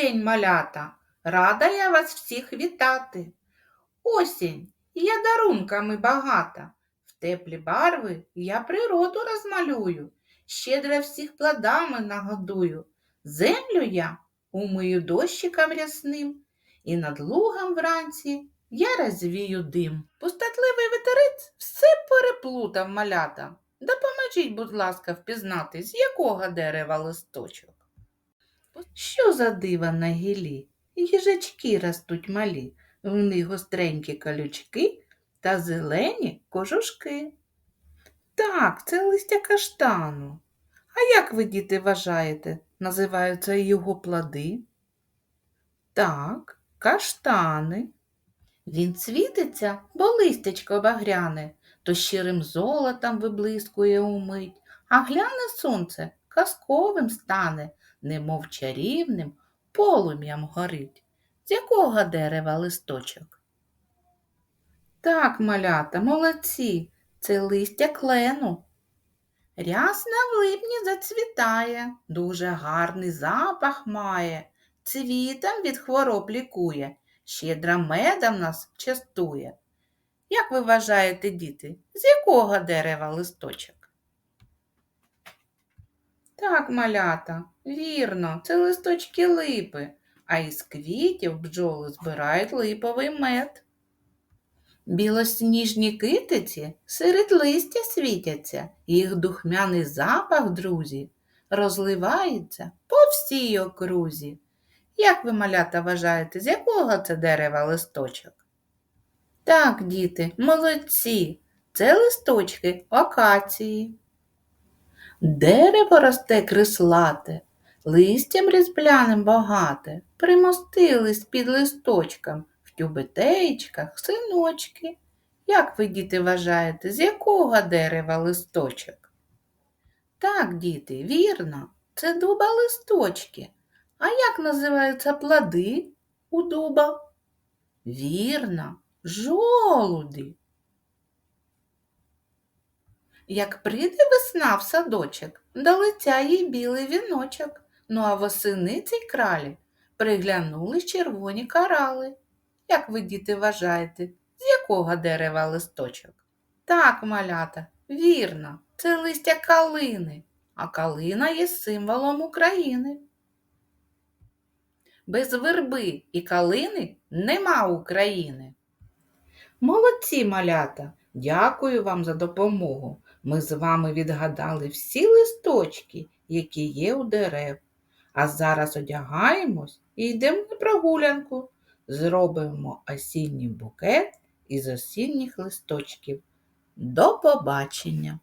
день, малята! Рада я вас всіх вітати. Осінь, я дарунками багата. В теплі барви я природу розмалюю, щедро всіх плодами нагодую. Землю я умию дощиком рясним, і над лугом вранці я розвію дим. Пустотливий вітерець все переплутав малята. Допоможіть, будь ласка, впізнати, з якого дерева листочок. Що за дива на гілі? Їжачки ростуть малі, в них гостренькі колючки та зелені кожушки. Так, це листя каштану. А як ви, діти, вважаєте, називаються його плоди? Так, каштани. Він світиться, бо листячко багряне, то щирим золотом виблискує умить, а гляне сонце казковим стане, немов чарівним полум'ям горить. З якого дерева листочок? Так, малята, молодці, це листя клену. Рясна в липні зацвітає, дуже гарний запах має, цвітом від хвороб лікує, щедро медом нас частує. Як ви вважаєте, діти, з якого дерева листочок? Так, малята, вірно, це листочки липи, а із квітів бджоли збирають липовий мед. Білосніжні китиці серед листя світяться, їх духмяний запах, друзі, розливається по всій окрузі. Як ви, малята, вважаєте, з якого це дерева листочок? Так, діти, молодці, це листочки акації. Дерево росте крислате, листям різбляним багате, примостились під листочком в тюбетеєчках синочки. Як ви, діти, вважаєте, з якого дерева листочок? Так, діти, вірно, це дуба листочки. А як називаються плоди у дуба? Вірно, жолуді. Як прийде весна в садочок, до лиця їй білий віночок, ну а восени цій кралі приглянулись червоні карали. Як ви, діти, вважаєте, з якого дерева листочок? Так, малята, вірно, це листя калини, а калина є символом України. Без верби і калини нема України. Молодці малята, дякую вам за допомогу. Ми з вами відгадали всі листочки, які є у дерев. А зараз одягаємось і йдемо на прогулянку. Зробимо осінній букет із осінніх листочків. До побачення!